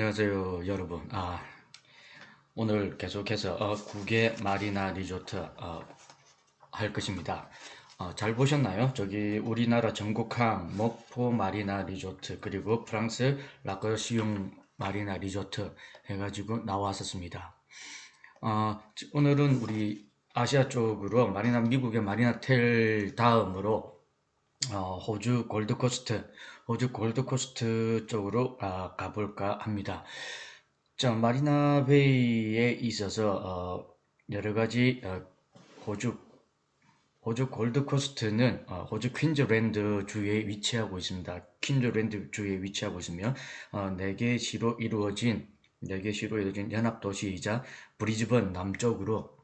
안녕하세요 여러분. 아 오늘 계속해서 어, 국외 마리나 리조트 어, 할 것입니다. 어, 잘 보셨나요? 저기 우리나라 전국항 목포 마리나 리조트 그리고 프랑스 라커시움 마리나 리조트 해가지고 나왔었습니다. 어, 오늘은 우리 아시아 쪽으로 마리나 미국의 마리나 텔 다음으로 어, 호주 골드코스트 호주 골드코스트 쪽으로 아, 가볼까 합니다. 자, 마리나 베이에 있어서 어, 여러 가지 어, 호주 호주 골드코스트는 어, 호주 퀸즈랜드 주에 위치하고 있습니다. 퀸즈랜드 주에 위치하고 있으며 어, 4개 시로 이루어진 4개 시로 이루어진 연합도시이자 브리즈번 남쪽으로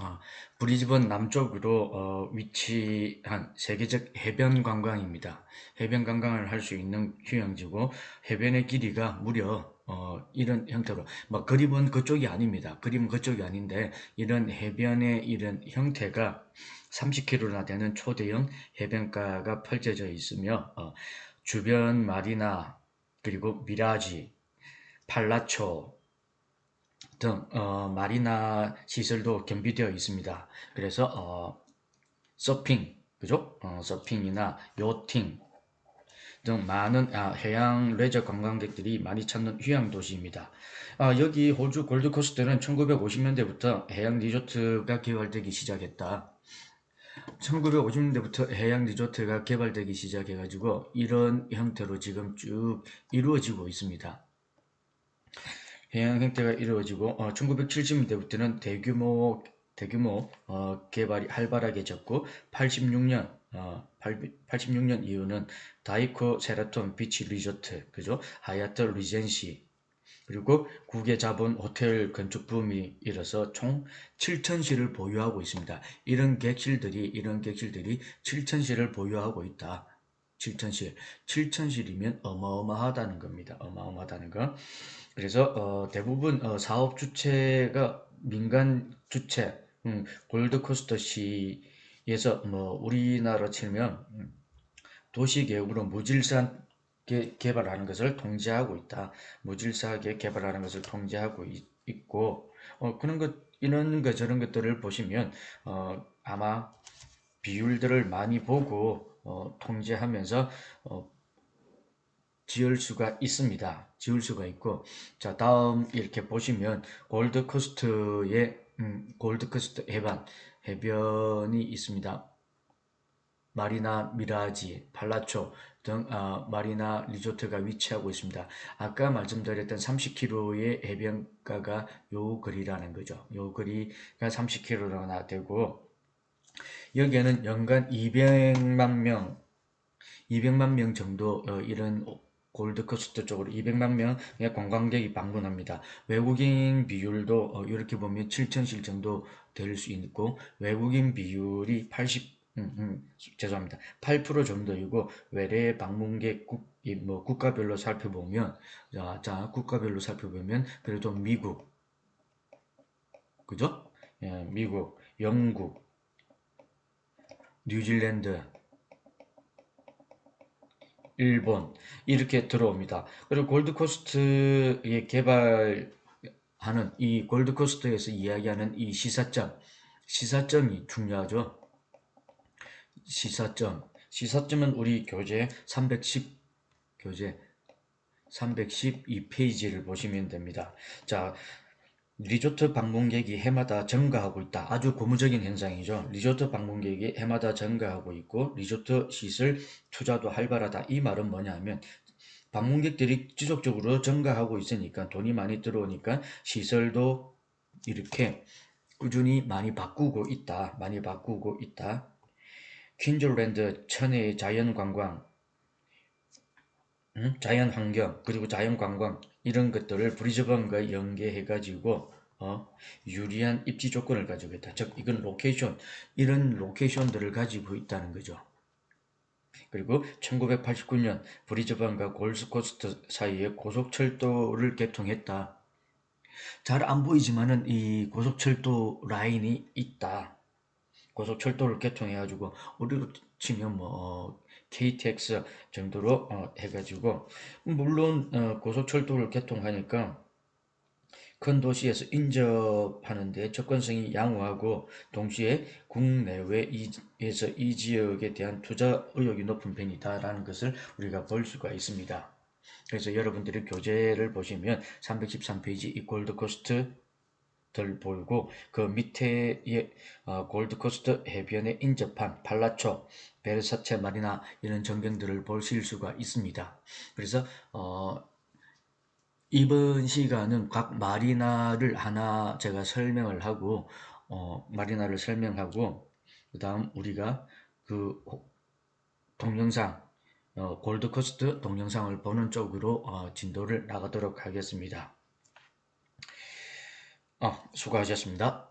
어, 브리즈번 남쪽으로 어, 위치한 세계적 해변 관광입니다. 해변 관광을 할 수 있는 휴양지고 해변의 길이가 무려 어, 이런 형태로 뭐 그림은 그쪽이 아닙니다. 그림은 그쪽이 아닌데 이런 해변의 이런 형태가 30km나 되는 초대형 해변가가 펼쳐져 있으며 어, 주변 마리나 그리고 미라지, 팔라초 등 어, 마리나 시설도 겸비되어 있습니다. 그래서 어, 서핑, 그죠? 어, 서핑이나 요팅 등 많은 아, 해양 레저 관광객들이 많이 찾는 휴양 도시입니다. 아, 여기 호주 골드코스트는 1950년대부터 해양 리조트가 개발되기 시작했다. 1950년대부터 해양 리조트가 개발되기 시작해가지고 이런 형태로 지금 쭉 이루어지고 있습니다. 해양 형태가 이루어지고 어, 1970년대부터는 대규모 대규모 어, 개발이 활발하게 졌고 86년 어, 86년 이후는 다이코 세라톤 비치 리조트 그죠 하얏트 리젠시 그리고 국외 자본 호텔 건축 붐이 일어서 총 7천실을 보유하고 있습니다. 이런 객실들이 이런 객실들이 7천실을 보유하고 있다. 7천실. 7천실이면 어마어마하다는 겁니다. 어마어마하다는 거. 그래서 어, 대부분 어, 사업 주체가 민간 주체, 음, 골드코스터 시에서 뭐 우리나라 치면 음, 도시계획으로 무질산 개, 개발하는 것을 통제하고 있다. 무질서하게 개발하는 것을 통제하고 있, 고 어, 그런 것 이런 것 저런 것들을 보시면 어, 아마 비율들을 많이 보고 어, 통제하면서 어, 지을 수가 있습니다. 지을 수가 있고 자 다음 이렇게 보시면 골드코스트의 음, 골드코스트 해변 해변이 있습니다. 마리나 미라지, 팔라초 등 어, 마리나 리조트가 위치하고 있습니다. 아까 말씀드렸던 30km의 해변가가 요 거리라는 거죠. 요 거리가 30km나 되고 여기에는 연간 200만 명 200만 명 정도 어, 이런 골드코스트 쪽으로 200만 명의 관광객이 방문합니다. 외국인 비율도 어, 이렇게 보면 7천실 정도 될 수 있고 외국인 비율이 80 음, 음, 죄송합니다. 8% 정도이고 외래 방문객 국, 뭐 국가별로 살펴보면 자, 자 국가별로 살펴보면 그래도 미국 그죠? 예, 미국, 영국, 뉴질랜드, 일본 이렇게 들어옵니다. 그리고 골드코스트에 개발하는 이 골드코스트에서 이야기하는 이 시사점, 시사점이 중요하죠. 시사점, 시사점은 우리 교재 310 교재 312페이지를 보시면 됩니다. 자, 리조트 방문객이 해마다 증가하고 있다. 아주 고무적인 현상이죠. 리조트 방문객이 해마다 증가하고 있고 리조트 시설 투자도 활발하다. 이 말은 뭐냐면 방문객들이 지속적으로 증가하고 있으니까 돈이 많이 들어오니까 시설도 이렇게 꾸준히 많이 바꾸고 있다. 많이 바꾸고 있다. 퀸즐랜드 천혜의 자연관광 음? 자연환경 그리고 자연관광 이런 것들을 브리즈번과 연계해 가지고 어, 유리한 입지 조건을 가지고 있다. 즉 이건 로케이션 이런 로케이션들을 가지고 있다는 거죠. 그리고 1989년 브리즈번과 골스코스트 사이에 고속철도를 개통했다. 잘 안 보이지만은 이 고속철도 라인이 있다. 고속철도를 개통해가지고 우리로 치면 뭐 KTX 정도로 어, 해가지고 물론 어, 고속철도를 개통하니까 큰 도시에서 인접하는 데 접근성이 양호하고 동시에 국내외에서 이 지역에 대한 투자 의욕이 높은 편이다라는 것을 우리가 볼 수가 있습니다. 그래서 여러분들이 교재를 보시면 313페이지 이 골드코스트 들 보이고 그 밑에 어, 골드코스트 해변에 인접한 팔라초, 베르사체 마리나 이런 전경들을 보실 수가 있습니다. 그래서 어, 이번 시간은 각 마리나를 하나 제가 설명을 하고 어, 마리나를 설명하고 그 다음 우리가 그 동영상 어, 골드코스트 동영상을 보는 쪽으로 어, 진도를 나가도록 하겠습니다. 어, 수고하셨습니다.